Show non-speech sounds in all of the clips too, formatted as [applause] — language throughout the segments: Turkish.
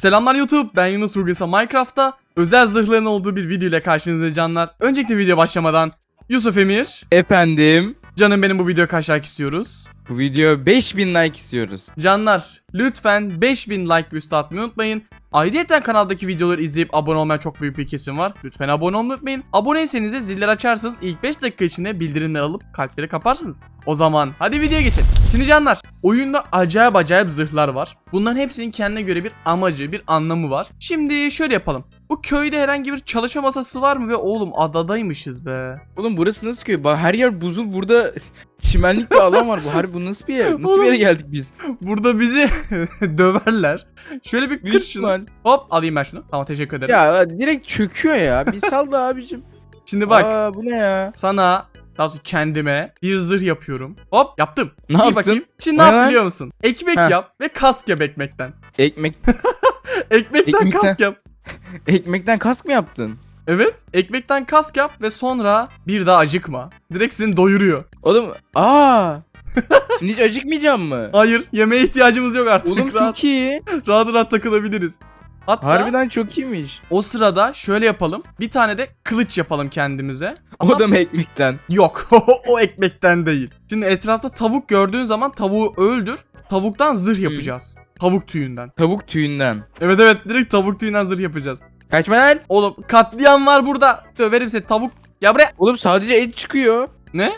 Selamlar YouTube ben Yunus Urgesa Minecraft'ta özel zırhların olduğu bir video ile karşınızda canlar. Öncelikle video başlamadan Yusuf Emir, Efendim canım benim bu videoya kaç like istiyoruz? bu video 5000 like istiyoruz. Canlar lütfen 5000 like ve üstü atmayı unutmayın. Ayrıca kanaldaki videoları izleyip abone olmayan çok büyük bir kesim var. Lütfen abone olmayı unutmayın. Aboneyseniz de zilleri açarsanız ilk 5 dakika içinde bildirimler alıp kalpleri kaparsınız. O zaman hadi videoya geçelim. Şimdi canlar oyunda acayip acayip zırhlar var. Bunların hepsinin kendine göre bir amacı, bir anlamı var. Şimdi şöyle yapalım. Bu köyde herhangi bir çalışma masası var mı ve oğlum adadaymışız be. Oğlum burası nasıl köy? Her yer buzul burada çimenlik bir alan var bu. Harbi bu nasıl bir yer? Nasıl bir yere geldik biz? Burada bizi [laughs] döverler. Şöyle bir kır şunu. Hop alayım ben şunu. Tamam teşekkür ederim. Ya direkt çöküyor ya. Bir sal da abicim. [laughs] Şimdi bak Aa, bu ne ya? sana daha sonra kendime bir zırh yapıyorum. Hop yaptım. Ne İyi yaptın? bakayım. Şimdi ne yap biliyor musun? Ekmek Heh. yap ve kask yap ekmekten. Ekmek [laughs] Ekmekten Ekmekten- kask yap. ekmekten kask mı yaptın? Evet. Ekmekten kask yap ve sonra bir daha acıkma. Direkt seni doyuruyor. Oğlum aa. [laughs] Şimdi hiç acıkmayacağım mı? Hayır yemeğe ihtiyacımız yok artık. Oğlum rahat, çok iyi. rahat rahat takılabiliriz. Hatta Harbiden çok iyiymiş. o sırada şöyle yapalım. Bir tane de kılıç yapalım kendimize. Ama O da mı ekmekten? Yok [laughs] o ekmekten değil. Şimdi etrafta tavuk gördüğün zaman tavuğu öldür. Tavuktan zırh yapacağız. Tavuk tüyünden. Tavuk tüyünden. Evet evet direkt tavuk tüyünden zırh yapacağız. Kaçma lan. Oğlum katliam var burada. Döverim seni tavuk. Ya buraya. Oğlum sadece et çıkıyor. Ne?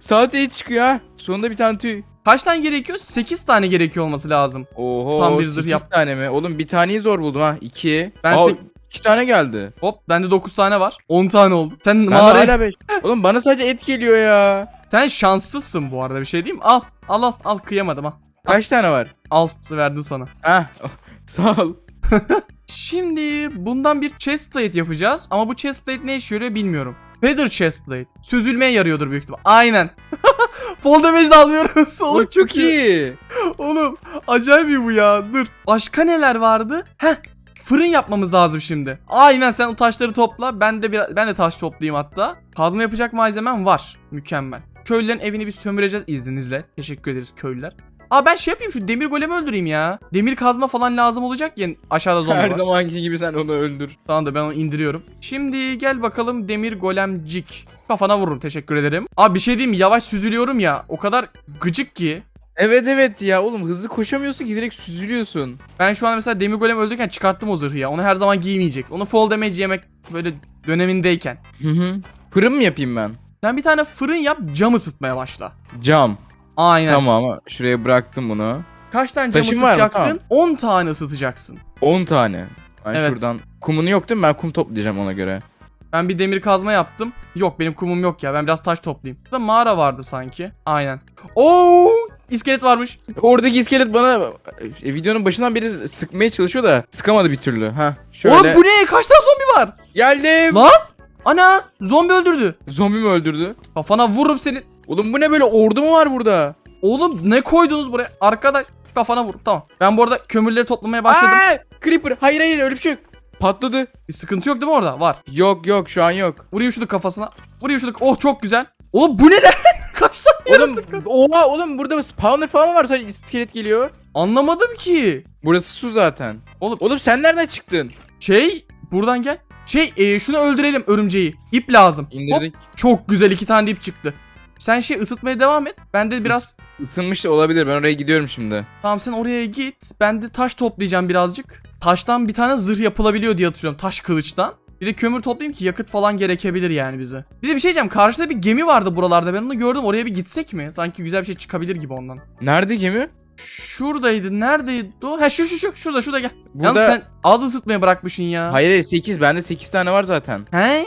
Sadece et çıkıyor ha. Sonunda bir tane tüy. Kaç tane gerekiyor? 8 tane gerekiyor olması lazım. Oho. Tam bir zırh 8 yap. tane mi? Oğlum bir taneyi zor buldum ha. 2. Ben sek- 2 tane geldi. Hop bende 9 tane var. 10 tane oldu. Sen Ben mağaraya... hala 5. [laughs] Oğlum bana sadece et geliyor ya. Sen şanssızsın bu arada bir şey diyeyim? Al. Al al al kıyamadım al. Kaç tane var? Al verdim sana. Hah. [laughs] Sağ ol. [laughs] Şimdi bundan bir chest plate yapacağız ama bu chest plate ne işe yarıyor bilmiyorum. Feather chest plate. Süzülmeye yarıyordur büyük ihtimal. Aynen. [laughs] Fall damage de almıyoruz. Oğlum Oğlum çok iyi. Oğlum acayip iyi bu ya. Dur. Başka neler vardı? Heh. Fırın yapmamız lazım şimdi. Aynen sen o taşları topla. Ben de bir, ben de taş toplayayım hatta. Kazma yapacak malzemem var. Mükemmel. Köylülerin evini bir sömüreceğiz izninizle. Teşekkür ederiz köylüler. Aa ben şey yapayım şu demir golemi öldüreyim ya. Demir kazma falan lazım olacak ya aşağıda zombi Her var. zamanki gibi sen onu öldür. Tamam da ben onu indiriyorum. Şimdi gel bakalım demir golemcik. Kafana vururum teşekkür ederim. Abi bir şey diyeyim mi yavaş süzülüyorum ya. O kadar gıcık ki. Evet evet ya oğlum hızlı koşamıyorsun ki direkt süzülüyorsun. Ben şu an mesela demir golem öldürürken çıkarttım o zırhı ya. Onu her zaman giymeyeceksin. Onu fall damage yemek böyle dönemindeyken. Hı hı. Fırın mı yapayım ben? Sen bir tane fırın yap cam ısıtmaya başla. Cam. Aynen. Tamam ama şuraya bıraktım bunu. Kaç tane cam Taşın var mı? ısıtacaksın? 10 tane ısıtacaksın. 10 tane. Ben Evet. şuradan kumunu yok değil mi? Ben kum toplayacağım ona göre. Ben bir demir kazma yaptım. Yok benim kumum yok ya. Ben biraz taş toplayayım. Burada mağara vardı sanki. Aynen. Oo! iskelet varmış. Oradaki iskelet bana e, videonun başından beri sıkmaya çalışıyor da sıkamadı bir türlü. Ha. Şöyle. Oğlum bu ne? Kaç tane zombi var? Geldim. Lan! Ana! Zombi öldürdü. Zombi mi öldürdü? Kafana vururum seni. Oğlum bu ne böyle ordu mu var burada? Oğlum ne koydunuz buraya? Arkadaş kafana vur. Tamam. Ben bu arada kömürleri toplamaya başladım. Aa, Creeper. Hayır hayır öyle bir şey yok. Patladı. Bir sıkıntı yok değil mi orada? Var. Yok yok şu an yok. Vurayım şunu kafasına. Vurayım şunu. Oh çok güzel. Oğlum bu ne lan? [laughs] Kaç tane Oğlum oha oğlum burada spawner falan mı var sadece iskelet geliyor. Anlamadım ki. Burası su zaten. Oğlum Oğlum sen nereden çıktın? şey buradan gel. Şey e, şunu öldürelim örümceği. İp lazım. Hop, İndirdik. çok güzel iki tane ip çıktı. Sen şey ısıtmaya devam et. Ben de biraz Isınmış da olabilir. Ben oraya gidiyorum şimdi. tamam sen oraya git. Ben de taş toplayacağım birazcık. Taştan bir tane zırh yapılabiliyor diye hatırlıyorum. Taş kılıçtan. Bir de kömür toplayayım ki yakıt falan gerekebilir yani bize. Bir de bir şey diyeceğim. Karşıda bir gemi vardı buralarda. Ben onu gördüm. Oraya bir gitsek mi? Sanki güzel bir şey çıkabilir gibi ondan. Nerede gemi? Şuradaydı. Neredeydi o? Ha şu şu şu. Şurada şurada gel. Burada- Yalnız sen az ısıtmaya bırakmışsın ya. Hayır hayır 8. Bende 8 tane var zaten. He?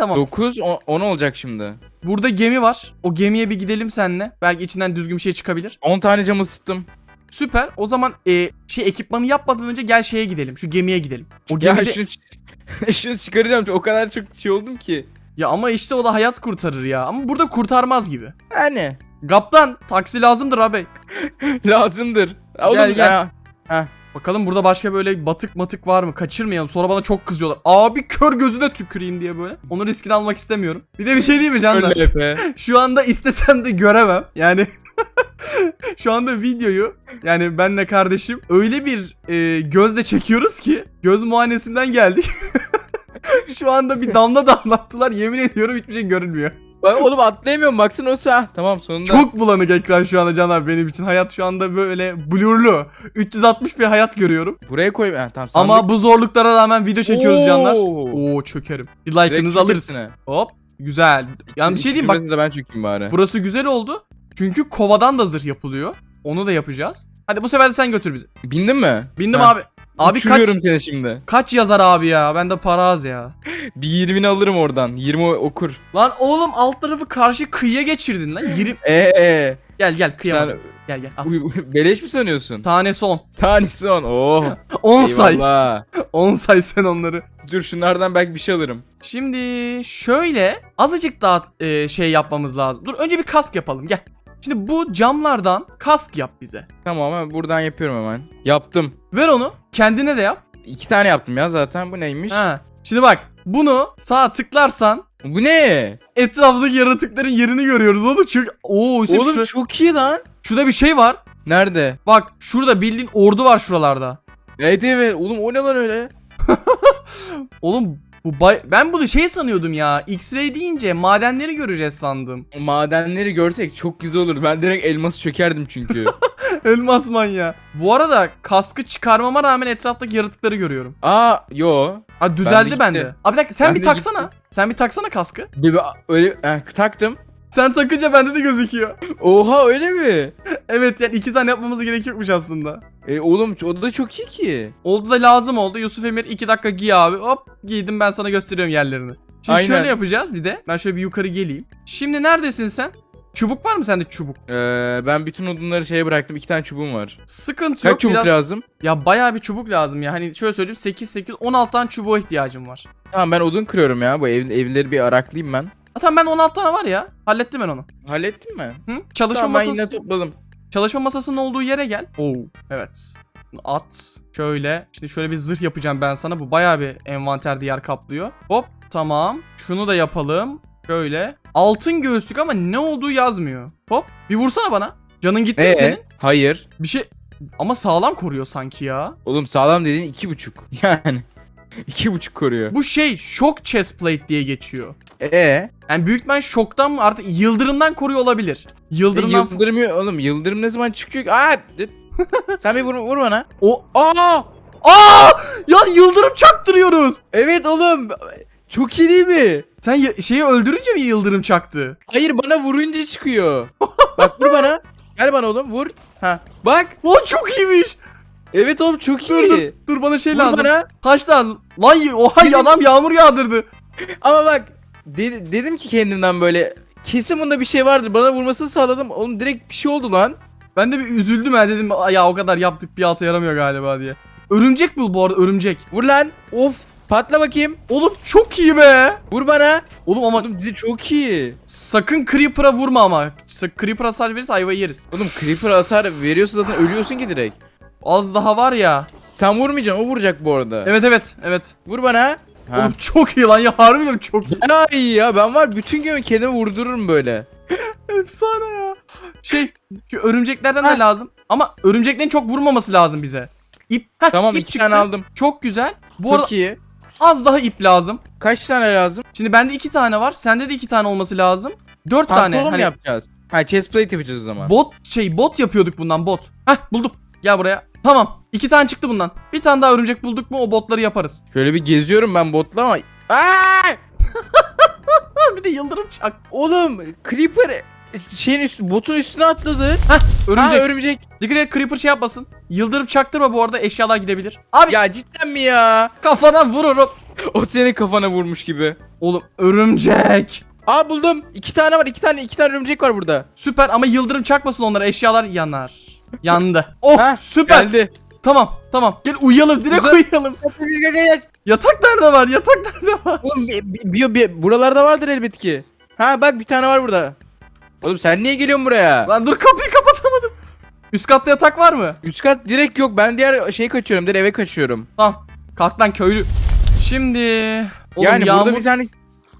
Tamam. 9 10 olacak şimdi. Burada gemi var. O gemiye bir gidelim seninle. Belki içinden düzgün bir şey çıkabilir. 10 tane cam ısıttım. Süper. O zaman e, şey ekipmanı yapmadan önce gel şeye gidelim. Şu gemiye gidelim. O Ya gemide... şunu, [laughs] şunu çıkaracağım. O kadar çok şey oldum ki. Ya ama işte o da hayat kurtarır ya. Ama burada kurtarmaz gibi. Yani Kaptan taksi lazımdır abi. [laughs] lazımdır. Oğlum, Gel, gel. ha, Bakalım burada başka böyle batık matık var mı? Kaçırmayalım. Sonra bana çok kızıyorlar. Abi kör gözüne tüküreyim diye böyle. Onun riskini almak istemiyorum. Bir de bir şey değil mi canlar? [laughs] Şu anda istesem de göremem. Yani [laughs] Şu anda videoyu yani benle kardeşim öyle bir e, gözle çekiyoruz ki göz muayenesinden geldik. [laughs] Şu anda bir damla damlattılar yemin ediyorum hiçbir şey görünmüyor. Bak oğlum atlayamıyorum baksana o ha tamam sonunda. Çok bulanık ekran şu anda Can abi benim için. Hayat şu anda böyle blurlu. 360 bir hayat görüyorum. Buraya koy. Ha, tamam Ama bu zorluklara rağmen video çekiyoruz canlar. Oo. Oo çökerim. Bir like'ınızı alırız. hepsine. Hop. Güzel. Yani bir şey diyeyim bak İkisini de ben çökeyim bari. burası güzel oldu. Çünkü kovadan da zırh yapılıyor. Onu da yapacağız. Hadi bu sefer de sen götür bizi. Bindin mi? Bindim Ha, abi. Abi kaç Uçuruyorum seni şimdi. kaç yazar abi ya? Bende para az ya. [laughs] Bir 20'ni alırım oradan. 20 okur. Lan oğlum alt tarafı karşı kıyıya geçirdin lan. 20 [laughs] Eee. Gel gel kıyama. Sen Gel gel. Al. Uy, uy, beleş mi sanıyorsun? Tanesi 10. Tanesi [laughs] on. Oh. 10 say. Eyvallah. 10 say sen onları. Dur şunlardan belki bir şey alırım. Şimdi şöyle azıcık daha e, şey yapmamız lazım. Dur önce bir kask yapalım gel. Şimdi bu camlardan kask yap bize. Tamam hemen buradan yapıyorum hemen. Yaptım. Ver onu kendine de yap. İki tane yaptım ya zaten. Bu neymiş? Ha. Şimdi bak bunu sağ tıklarsan Bu ne? etraftaki yaratıkların yerini görüyoruz. Onu çok... Oo Hüseyin Oğlum şu- çok iyi lan. şurada bir şey var. Nerede? Bak şurada bildiğin ordu var şuralarda. Evet evet. Oğlum o ne lan öyle? [laughs] Oğlum bu bay... ben bunu şey sanıyordum ya. X-ray deyince madenleri göreceğiz sandım. O madenleri görsek çok güzel olur. Ben direkt elması çökerdim çünkü. [laughs] Elmas manyağı. Bu arada kaskı çıkarmama rağmen etraftaki yaratıkları görüyorum. Aa yo. Ha düzeldi gitti. bende. Abi bir dakika sen Ben bir taksana. gitti. Sen bir taksana kaskı. Bir, bir- öyle eh, taktım. Sen takınca bende de gözüküyor. Oha öyle mi? [laughs] evet yani iki tane yapmamız gerekiyormuş aslında. E oğlum o da çok iyi ki. Oldu da lazım oldu. Yusuf Emir iki dakika giy abi. Hop giydim ben sana gösteriyorum yerlerini. Şimdi Aynen. şöyle yapacağız bir de. Ben şöyle bir yukarı geleyim. Şimdi neredesin sen? Çubuk var mı sende çubuk? Ee, ben bütün odunları şeye bıraktım. iki tane çubuğum var. Sıkıntı yok. Kaç çubuk biraz... lazım? Ya bayağı bir çubuk lazım ya. Hani şöyle söyleyeyim 8 8 16 tane çubuğa ihtiyacım var. Tamam ben odun kırıyorum ya. Bu ev, evleri bir araklayayım ben. Zaten ben 16 tane var ya. Hallettim ben onu. Hallettin mi? Hı? Çalışma Tamam ben masası. yine topladım. Çalışma masasının olduğu yere gel. Oo, evet. At. Şöyle. Şimdi şöyle bir zırh yapacağım ben sana. Bu bayağı bir envanterde yer kaplıyor. Hop. Tamam. Şunu da yapalım. Şöyle. Altın göğüslük ama ne olduğu yazmıyor. Hop. Bir vursana bana. Canın gitti mi Ee, senin? hayır. Bir şey... Ama sağlam koruyor sanki ya. Oğlum sağlam dediğin iki buçuk. [laughs] Yani. İki buçuk koruyor. Bu şey shock chest plate diye geçiyor. Ee, Yani büyük ben şoktan mı artık yıldırımdan koruyor olabilir. e, Yıldırımdan... yıldırım oğlum yıldırım ne zaman çıkıyor? ki? Aa! [laughs] Sen bir vur, vur bana. O... Aa! Aa! Ya yıldırım çaktırıyoruz. Evet oğlum. Çok iyi değil mi? Sen şeyi öldürünce mi yıldırım çaktı? Hayır bana vurunca çıkıyor. Bak vur bana. [laughs] Gel bana oğlum vur. Ha. Bak. Lan çok iyiymiş. Evet oğlum çok Dur dur. iyi. Dur bana şey Vur lazım. bana. Taş lazım. Lan oha ya adam yağmur yağdırdı. [laughs] Ama bak de- dedim ki kendimden böyle kesin bunda bir şey vardır. Bana vurmasını sağladım. Oğlum direkt bir şey oldu lan. Ben de bir üzüldüm ha dedim "Aa, ya o kadar yaptık bir alta yaramıyor galiba diye. Örümcek bul bu arada örümcek. Vur lan. Of. Patla bakayım. Oğlum çok iyi be. Vur bana. Oğlum ama Oğlum dizi çok iyi. sakın Creeper'a vurma ama. Sa- Creeper hasar verirse ayvayı yeriz. Oğlum Creeper hasar veriyorsa zaten ölüyorsun ki direkt. Az daha var ya. Sen vurmayacaksın o vuracak bu arada. Evet evet evet. Vur bana. Ha. Oğlum çok iyi lan ya harbiden çok iyi. Ya iyi ya ben var bütün gün kendimi vurdururum böyle. [laughs] Efsane ya. Şey şu örümceklerden Ha. de lazım. Ama örümceklerin çok vurmaması lazım bize. İp. Heh, Tamam ip iki çıktı. tane aldım. Çok güzel. Bu Çok arada iyi. az daha ip lazım. Kaç tane lazım? Şimdi bende iki tane var. Sende de iki tane olması lazım. Dört tane. Pantolon mu Hani yapacağız? Ha chest plate yapacağız o zaman. bot şey bot yapıyorduk bundan bot. Heh buldum. Gel buraya. Tamam. iki tane çıktı bundan. Bir tane daha örümcek bulduk mu o botları yaparız. Şöyle bir geziyorum ben botla ama... Aa! [laughs] Bir de yıldırım çak. Oğlum Creeper şeyin üstü, botun üstüne atladı. Örümcek. Ha örümcek. Dikkat et Creeper şey yapmasın. Yıldırım çaktırma bu arada eşyalar gidebilir. Abi Ya cidden mi ya? kafana vururum. [laughs] O senin kafana vurmuş gibi. Oğlum örümcek. Aa buldum. İki tane var. iki tane iki tane örümcek var burada. Süper ama yıldırım çakmasın onlara eşyalar yanar. Yandı. Oh Ha, süper. Geldi. Tamam tamam. Gel uyuyalım direkt Güzel. uyuyalım. Yatak nerede var? Yatak nerede var? Oğlum bir, bir, bir- bir- buralarda vardır elbet ki. Ha bak bir tane var burada. Oğlum sen niye geliyorsun buraya? Lan dur kapıyı kapatamadım. Üst katta yatak var mı? Üst kat direkt yok. Ben diğer şey kaçıyorum. Direkt eve kaçıyorum. Tamam. Kalk lan köylü. Şimdi oğlum yani yağmur burada bir tane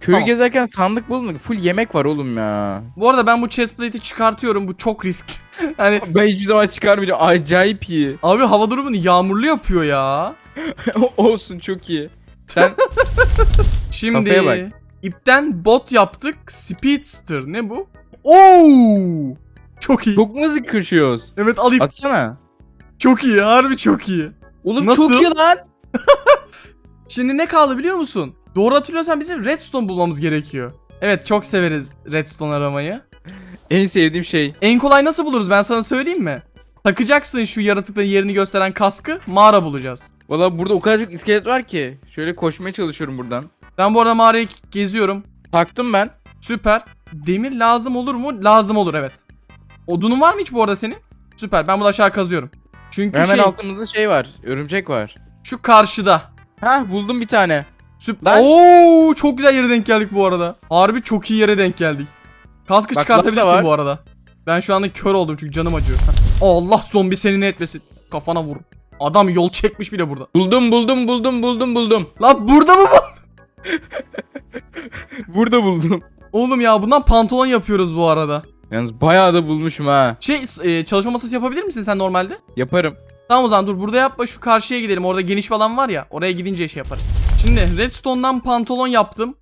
Köyü Tamam. gezerken sandık buldum. Full yemek var oğlum ya. Bu arada ben bu chestplate'i çıkartıyorum. Bu çok risk. Hani Ben hiçbir zaman çıkarmayacağım. Acayip iyi. abi hava durumunu yağmurlu yapıyor ya. [laughs] Olsun çok iyi. Sen [laughs] Şimdi Kafaya bak. ipten bot yaptık. Speedster ne bu? Oo! Çok iyi. çok mu hızlı? Evet al ip. Atsana. Çok iyi. Harbi çok iyi. Oğlum Nasıl? çok iyi lan. [laughs] Şimdi ne kaldı biliyor musun? Doğru hatırlıyorsan bizim redstone bulmamız gerekiyor. Evet çok severiz redstone aramayı. En sevdiğim şey. En kolay nasıl buluruz ben sana söyleyeyim mi? Takacaksın şu yaratıkların yerini gösteren kaskı mağara bulacağız. Valla burada o kadar çok iskelet var ki. Şöyle koşmaya çalışıyorum buradan. Ben bu arada mağarayı geziyorum. Taktım ben. Süper. Demir lazım olur mu? Lazım olur evet. Odunun var mı hiç bu arada senin? Süper ben bunu aşağı kazıyorum. Çünkü Hemen şey altımızda şey var. Örümcek var. şu karşıda. Hah buldum bir tane. Süper. Lan. Oo çok güzel yere denk geldik bu arada. Harbi çok iyi yere denk geldik. Kaskı Bak, çıkartabilirsin bu arada. Ben şu anda kör oldum çünkü canım acıyor. Allah zombi seni ne etmesin. Kafana vur. Adam yol çekmiş bile burada. Buldum buldum buldum buldum buldum. Lan burada mı bu? [laughs] Burada buldum. Oğlum ya bundan pantolon yapıyoruz bu arada. Yalnız bayağı da bulmuşum ha. Şey e, çalışma masası yapabilir misin sen normalde? Yaparım. Tamam o zaman dur burada yapma şu karşıya gidelim. Orada geniş bir alan var ya. Oraya gidince şey yaparız. Şimdi redstone'dan pantolon yaptım.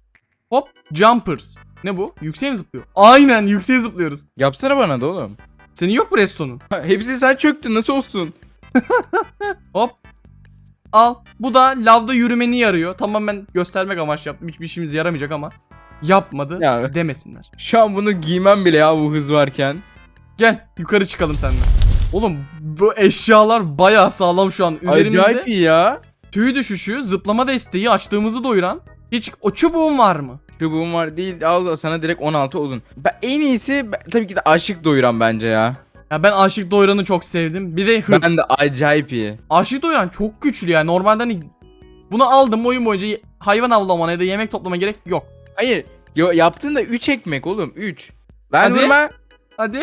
Hop jumpers. Ne bu? Yükseğe mi zıplıyor? Aynen yükseğe zıplıyoruz. Yapsana bana da oğlum. Senin yok mu redstone'un? Hepsi sen çöktün nasıl olsun? [laughs] Hop. Al. Bu da lavda yürümeni yarıyor. Tamamen göstermek amaçlı yaptım. Hiçbir işimize yaramayacak ama. Yapmadı Ya. demesinler. Şu an bunu giymem bile ya bu hız varken. Gel yukarı çıkalım seninle. Oğlum bu eşyalar bayağı sağlam şu an. Üzerimizde Acayip iyi ya. Tüy düşüşü, zıplama desteği, açtığımızı doyuran. Hiç o çubuğun var mı? Çubuğum var değil al sana direkt 16 odun. Ben, en iyisi ben- tabii ki de aşık doyuran bence ya. Ya ben Aşık Doyran'ı çok sevdim. Bir de hız. Ben de acayip iyi. Aşık Doyran çok güçlü ya. Normalde hani bunu aldım oyun boyunca ye- hayvan avlamana ya da yemek toplama gerek yok. Hayır yo, yaptığın da 3 ekmek oğlum 3. Ben Hadi. vurma. Hadi.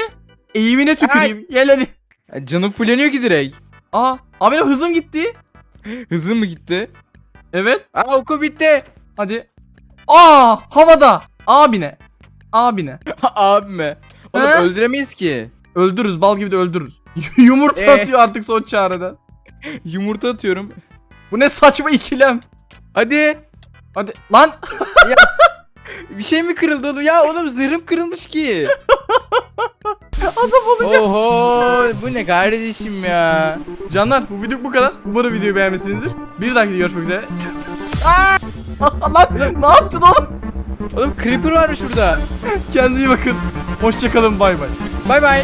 Eğimine tüküreyim. Gel hadi. Ya Canım fulleniyor ki direkt. Aa, abi benim hızım gitti. [laughs] Hızım mı gitti? Evet. Aa oku bitti. Hadi. Aa, havada. Abine. Abine. [laughs] Abime. Oğlum He? öldüremeyiz ki. Öldürürüz. Bal gibi de öldürürüz. [laughs] Yumurta Ee? atıyor artık son çareden. Yumurta atıyorum. Bu ne saçma ikilem. Hadi. Hadi. Lan. Bir şey mi kırıldı oğlum? Ya oğlum zırhım kırılmış ki. Adam olacak. Oho bu ne kardeşim ya. Canlar bu video bu kadar. Umarım videoyu beğenmişsinizdir. Bir dahaki görüşmek üzere. Aa! [laughs] Lan ne yaptın oğlum? Oğlum creeper varmış burada. Kendinize iyi bakın. Hoşçakalın bay bay. Bay bay.